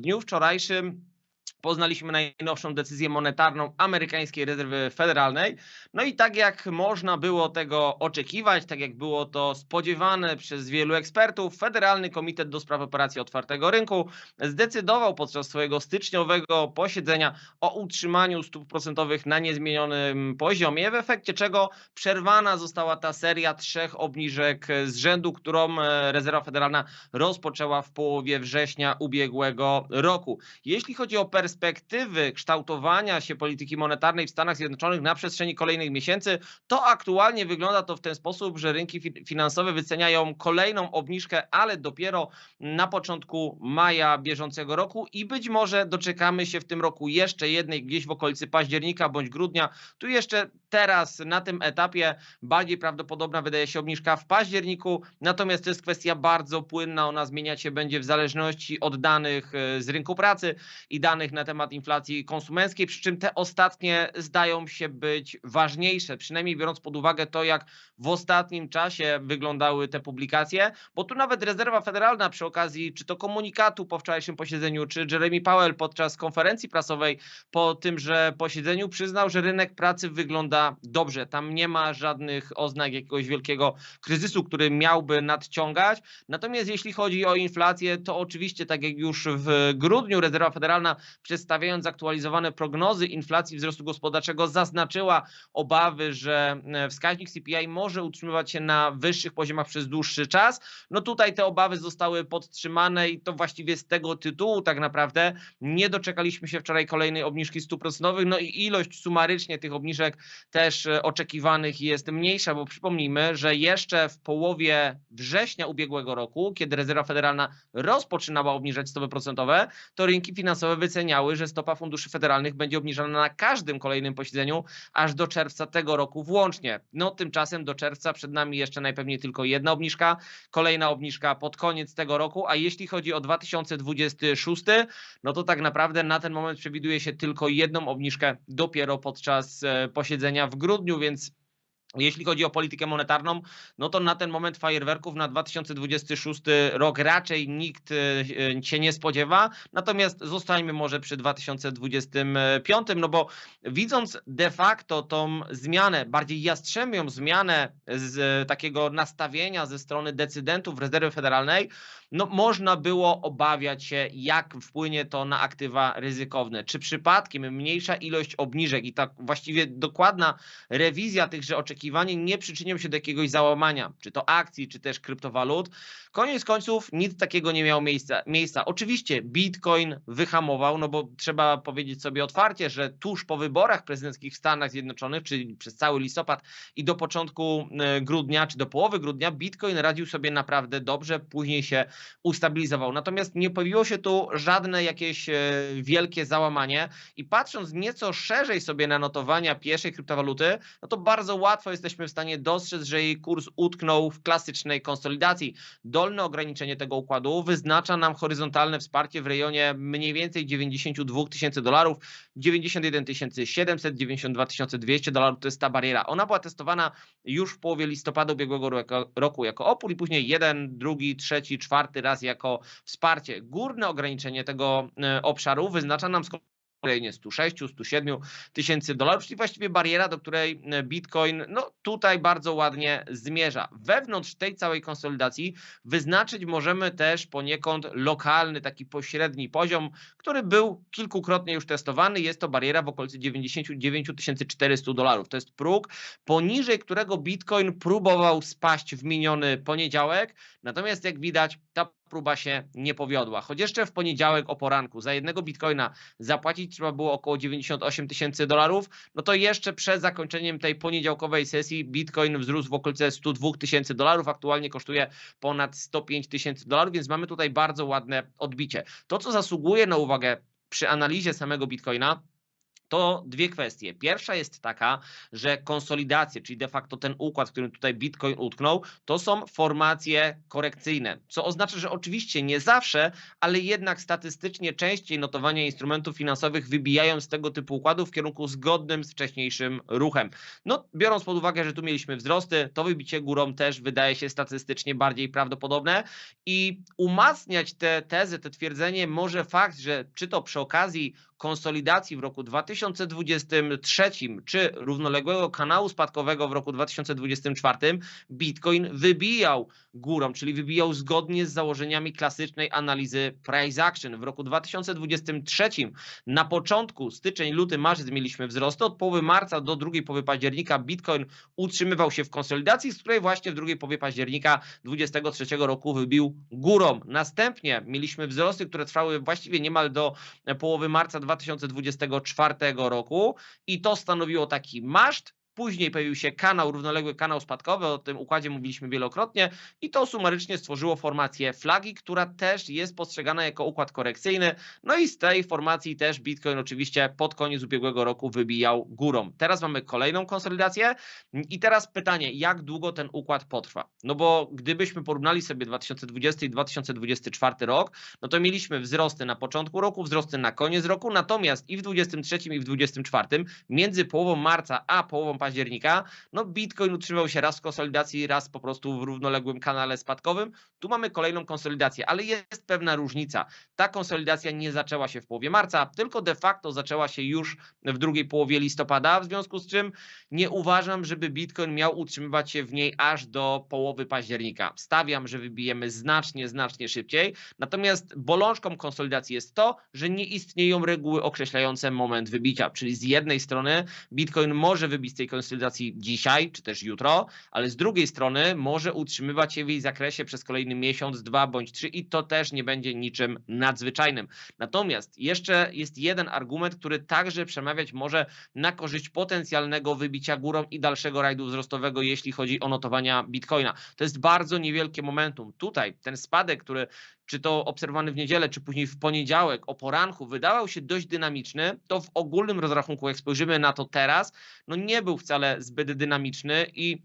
Dniu wczorajszym poznaliśmy najnowszą decyzję monetarną amerykańskiej rezerwy federalnej. No i tak jak można było tego oczekiwać, tak jak było to spodziewane przez wielu ekspertów, Federalny Komitet do Spraw Operacji Otwartego Rynku zdecydował podczas swojego styczniowego posiedzenia o utrzymaniu stóp procentowych na niezmienionym poziomie, w efekcie czego przerwana została ta seria trzech obniżek z rzędu, którą e, rezerwa federalna rozpoczęła w połowie września ubiegłego roku. Jeśli chodzi o perspektywę, perspektywy kształtowania się polityki monetarnej w Stanach Zjednoczonych na przestrzeni kolejnych miesięcy, to aktualnie wygląda to w ten sposób, że rynki finansowe wyceniają kolejną obniżkę, ale dopiero na początku maja bieżącego roku i być może doczekamy się w tym roku jeszcze jednej gdzieś w okolicy października bądź grudnia. Tu jeszcze teraz na tym etapie bardziej prawdopodobna wydaje się obniżka w październiku, natomiast to jest kwestia bardzo płynna, ona zmieniać się będzie w zależności od danych e, z rynku pracy i danych na temat inflacji konsumenckiej, przy czym te ostatnie zdają się być ważniejsze, przynajmniej biorąc pod uwagę to, jak w ostatnim czasie wyglądały te publikacje, bo tu nawet rezerwa federalna przy okazji czy to komunikatu po wczorajszym posiedzeniu, czy Jeremy Powell podczas konferencji prasowej po tymże posiedzeniu przyznał, że rynek pracy wygląda dobrze. Tam nie ma żadnych oznak jakiegoś wielkiego kryzysu, który miałby nadciągać. Natomiast jeśli chodzi o inflację, to oczywiście, tak jak już w grudniu rezerwa federalna przedstawiając aktualizowane prognozy inflacji wzrostu gospodarczego, zaznaczyła obawy, że e, wskaźnik CPI może utrzymywać się na wyższych poziomach przez dłuższy czas. No tutaj te obawy zostały podtrzymane i to właściwie z tego tytułu tak naprawdę nie doczekaliśmy się wczoraj kolejnej obniżki stóp procentowych. No i ilość sumarycznie tych obniżek też e, oczekiwanych jest mniejsza, bo przypomnijmy, że jeszcze w połowie września ubiegłego roku, kiedy rezerwa federalna rozpoczynała obniżać stopy procentowe, to rynki finansowe wyceniały, że stopa funduszy federalnych będzie obniżana na każdym kolejnym posiedzeniu aż do czerwca tego roku włącznie. No tymczasem do czerwca przed nami jeszcze najpewniej tylko jedna obniżka, kolejna obniżka pod koniec tego roku, a jeśli chodzi o 2026, no to tak naprawdę na ten moment przewiduje się tylko jedną obniżkę dopiero podczas e, posiedzenia w grudniu, więc jeśli chodzi o politykę monetarną, no to na ten moment fajerwerków na 2026 rok raczej nikt e, się nie spodziewa. Natomiast zostańmy może przy 2025, no bo widząc de facto tą zmianę, bardziej jastrzębią zmianę z takiego nastawienia ze strony decydentów rezerwy federalnej, no można było obawiać się, jak wpłynie to na aktywa ryzykowne. Czy przypadkiem mniejsza ilość obniżek i tak właściwie dokładna rewizja tychże oczekiwań nie przyczynią się do jakiegoś załamania, czy to akcji, czy też kryptowalut. Koniec końców nic takiego nie miało miejsca. miejsca. Oczywiście Bitcoin wyhamował, no bo trzeba powiedzieć sobie otwarcie, że tuż po wyborach prezydenckich w Stanach Zjednoczonych, czyli przez cały listopad i do początku e, grudnia, czy do połowy grudnia, Bitcoin radził sobie naprawdę dobrze, później się ustabilizował. Natomiast nie pojawiło się tu żadne jakieś e, wielkie załamanie i patrząc nieco szerzej sobie na notowania pierwszej kryptowaluty, no to bardzo łatwo jesteśmy w stanie dostrzec, że jej kurs utknął w klasycznej konsolidacji. Dolne ograniczenie tego układu wyznacza nam horyzontalne wsparcie w rejonie mniej więcej 92 tysięcy dolarów, 91 700, 92 200 dolarów to jest ta bariera. Ona była testowana już w połowie listopada ubiegłego roku jako opór i później jeden, drugi, trzeci, czwarty raz jako wsparcie. Górne ograniczenie tego e, obszaru wyznacza nam z kolejnie 106, 107 tysięcy dolarów, czyli właściwie bariera, do której e, Bitcoin no, tutaj bardzo ładnie zmierza. Wewnątrz tej całej konsolidacji wyznaczyć możemy też poniekąd lokalny, taki pośredni poziom, który był kilkukrotnie już testowany. Jest to bariera w okolicy 99 400 dolarów. To jest próg, poniżej którego Bitcoin próbował spaść w miniony poniedziałek. Natomiast jak widać, ta próba się nie powiodła. Choć jeszcze w poniedziałek o poranku za jednego bitcoina zapłacić trzeba było około 98 tysięcy dolarów, no to jeszcze przed zakończeniem tej poniedziałkowej sesji bitcoin wzrósł w okolice 102 tysięcy dolarów, aktualnie kosztuje ponad 105 tysięcy dolarów, więc mamy tutaj bardzo ładne odbicie. To, co zasługuje na uwagę przy analizie samego bitcoina, to dwie kwestie. Pierwsza jest taka, że konsolidacje, czyli de facto ten układ, w którym tutaj Bitcoin utknął, to są formacje korekcyjne, co oznacza, że oczywiście nie zawsze, ale jednak statystycznie częściej notowania instrumentów finansowych wybijają z tego typu układów w kierunku zgodnym z wcześniejszym ruchem. No, biorąc pod uwagę, że tu mieliśmy wzrosty, to wybicie górą też wydaje się statystycznie bardziej prawdopodobne i umacniać te tezy, te twierdzenie może fakt, że czy to przy okazji konsolidacji w roku 2023 czy równoległego kanału spadkowego w roku 2024 Bitcoin wybijał górą, czyli wybijał zgodnie z założeniami klasycznej analizy price action. W roku 2023 na początku styczeń, luty, marzec mieliśmy wzrosty, od połowy marca do drugiej połowy października Bitcoin utrzymywał się w konsolidacji, z której właśnie w drugiej połowie października 2023 roku wybił górą. Następnie mieliśmy wzrosty, które trwały właściwie niemal do połowy marca 2024 roku i to stanowiło taki maszt, Później pojawił się kanał, równoległy kanał spadkowy, o tym układzie mówiliśmy wielokrotnie i to sumarycznie stworzyło formację flagi, która też jest postrzegana jako układ korekcyjny. No i z tej formacji też Bitcoin oczywiście pod koniec ubiegłego roku wybijał górą. Teraz mamy kolejną konsolidację i teraz pytanie, jak długo ten układ potrwa? No bo gdybyśmy porównali sobie 2020 i 2024 rok, no to mieliśmy wzrosty na początku roku, wzrosty na koniec roku, natomiast i w 2023 i w 2024 między połową marca a połową października, no Bitcoin utrzymał się raz w konsolidacji, raz po prostu w równoległym kanale spadkowym. Tu mamy kolejną konsolidację, ale jest pewna różnica. Ta konsolidacja nie zaczęła się w połowie marca, tylko de facto zaczęła się już w drugiej połowie listopada, w związku z czym nie uważam, żeby Bitcoin miał utrzymywać się w niej aż do połowy października. Stawiam, że wybijemy znacznie, znacznie szybciej. Natomiast bolączką konsolidacji jest to, że nie istnieją reguły określające moment wybicia, czyli z jednej strony Bitcoin może wybić z tej konsolidacji dzisiaj, czy też jutro, ale z drugiej strony może utrzymywać się w jej zakresie przez kolejny miesiąc, dwa bądź trzy i to też nie będzie niczym nadzwyczajnym. Natomiast jeszcze jest jeden argument, który także przemawiać może na korzyść potencjalnego wybicia górą i dalszego rajdu wzrostowego, jeśli chodzi o notowania Bitcoina. To jest bardzo niewielkie momentum. Tutaj ten spadek, który czy to obserwowany w niedzielę, czy później w poniedziałek o poranku wydawał się dość dynamiczny, to w ogólnym rozrachunku, jak spojrzymy na to teraz, no nie był wcale zbyt dynamiczny i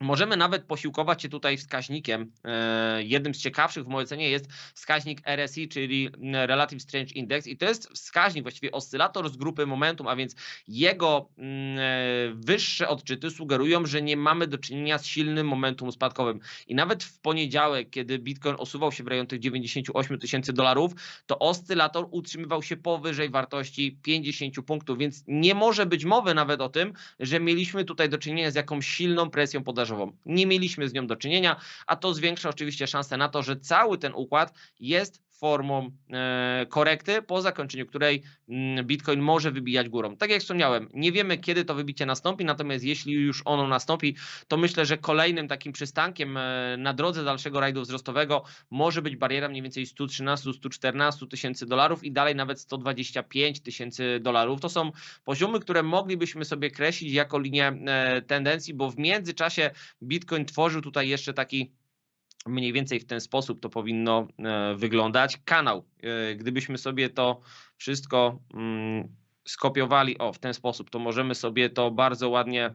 Możemy nawet posiłkować się tutaj wskaźnikiem. E, jednym z ciekawszych w mojej ocenie jest wskaźnik RSI, czyli Relative Strange Index, i to jest wskaźnik, właściwie oscylator z grupy momentum, a więc jego mm, e, wyższe odczyty sugerują, że nie mamy do czynienia z silnym momentum spadkowym. I nawet w poniedziałek, kiedy Bitcoin osuwał się w rejon tych 98 tysięcy dolarów, to oscylator utrzymywał się powyżej wartości 50 punktów, więc nie może być mowy nawet o tym, że mieliśmy tutaj do czynienia z jakąś silną presją podażową nie mieliśmy z nią do czynienia, a to zwiększa oczywiście szansę na to, że cały ten układ jest formą e, korekty, po zakończeniu której mm, Bitcoin może wybijać górą. Tak jak wspomniałem, nie wiemy kiedy to wybicie nastąpi, natomiast jeśli już ono nastąpi, to myślę, że kolejnym takim przystankiem e, na drodze dalszego rajdu wzrostowego może być bariera mniej więcej 113-114 tysięcy dolarów i dalej nawet 125 tysięcy dolarów. To są poziomy, które moglibyśmy sobie kreślić jako linię e, tendencji, bo w międzyczasie Bitcoin tworzył tutaj jeszcze taki mniej więcej w ten sposób to powinno e, wyglądać. Kanał, e, gdybyśmy sobie to wszystko mm, skopiowali o w ten sposób, to możemy sobie to bardzo ładnie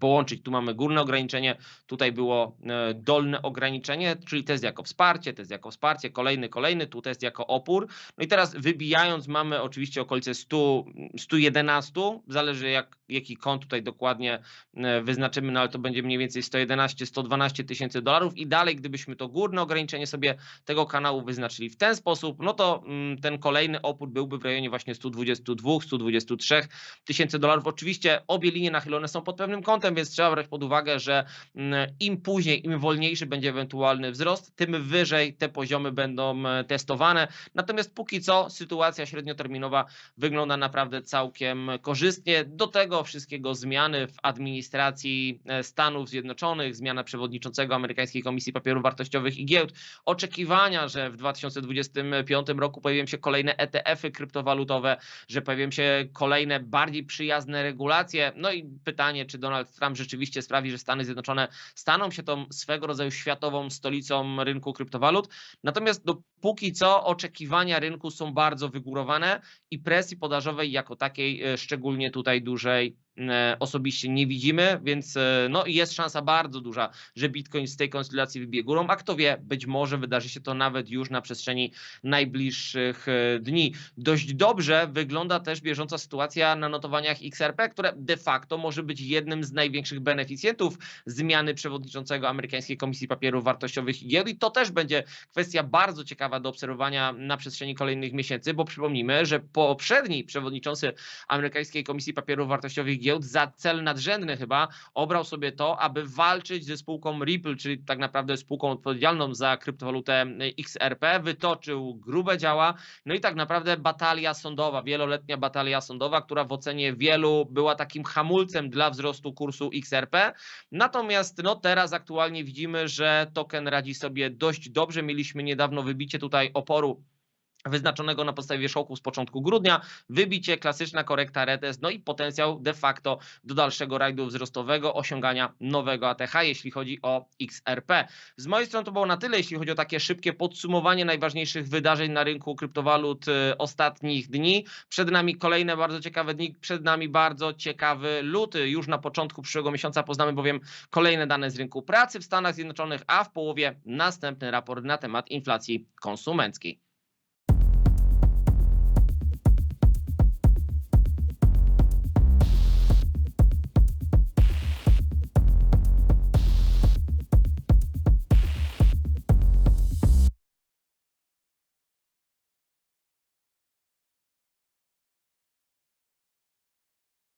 połączyć. Tu mamy górne ograniczenie, tutaj było e, dolne ograniczenie, czyli test jako wsparcie, test jako wsparcie, kolejny, kolejny, tu test jako opór. No i teraz wybijając mamy oczywiście okolice 100, 111, zależy jak, jaki kąt tutaj dokładnie e, wyznaczymy, no ale to będzie mniej więcej 111-112 tysięcy dolarów i dalej gdybyśmy to górne ograniczenie sobie tego kanału wyznaczyli w ten sposób, no to mm, ten kolejny opór byłby w rejonie właśnie 122-123 tysięcy dolarów. Oczywiście obie linie nachylone są pod pewnym kątem, więc trzeba brać pod uwagę, że mm, im później, im wolniejszy będzie ewentualny wzrost, tym wyżej te poziomy będą e, testowane. Natomiast póki co sytuacja średnioterminowa wygląda naprawdę całkiem korzystnie. Do tego tego wszystkiego zmiany w administracji e, Stanów Zjednoczonych, zmiana przewodniczącego amerykańskiej Komisji Papierów Wartościowych i Giełd, oczekiwania, że w 2025 roku pojawią się kolejne ETF-y kryptowalutowe, że pojawią się kolejne bardziej przyjazne regulacje. No i pytanie, czy Donald Trump rzeczywiście sprawi, że Stany Zjednoczone staną się tą swego rodzaju światową stolicą rynku kryptowalut. Natomiast dopóki co oczekiwania rynku są bardzo wygórowane i presji podażowej jako takiej e, szczególnie tutaj dużej right osobiście nie widzimy, więc e, no jest szansa bardzo duża, że Bitcoin z tej konstytucji wybije górą, a kto wie, być może wydarzy się to nawet już na przestrzeni najbliższych dni. Dość dobrze wygląda też bieżąca sytuacja na notowaniach XRP, które de facto może być jednym z największych beneficjentów zmiany przewodniczącego amerykańskiej Komisji Papierów Wartościowych i to też będzie kwestia bardzo ciekawa do obserwowania na przestrzeni kolejnych miesięcy, bo przypomnijmy, że poprzedni przewodniczący amerykańskiej Komisji Papierów Wartościowych Giełd za cel nadrzędny chyba obrał sobie to, aby walczyć ze spółką Ripple, czyli tak naprawdę spółką odpowiedzialną za kryptowalutę XRP, wytoczył grube działa, no i tak naprawdę batalia sądowa, wieloletnia batalia sądowa, która w ocenie wielu była takim hamulcem dla wzrostu kursu XRP. Natomiast no teraz aktualnie widzimy, że token radzi sobie dość dobrze. Mieliśmy niedawno wybicie tutaj oporu wyznaczonego na podstawie wierzchołku z początku grudnia, wybicie, klasyczna korekta retest, no i potencjał de facto do dalszego rajdu wzrostowego, osiągania nowego ATH, jeśli chodzi o XRP. Z mojej strony to było na tyle, jeśli chodzi o takie szybkie podsumowanie najważniejszych wydarzeń na rynku kryptowalut y, ostatnich dni. Przed nami kolejne bardzo ciekawe dni, przed nami bardzo ciekawy luty. Już na początku przyszłego miesiąca poznamy bowiem kolejne dane z rynku pracy w Stanach Zjednoczonych, a w połowie następny raport na temat inflacji konsumenckiej.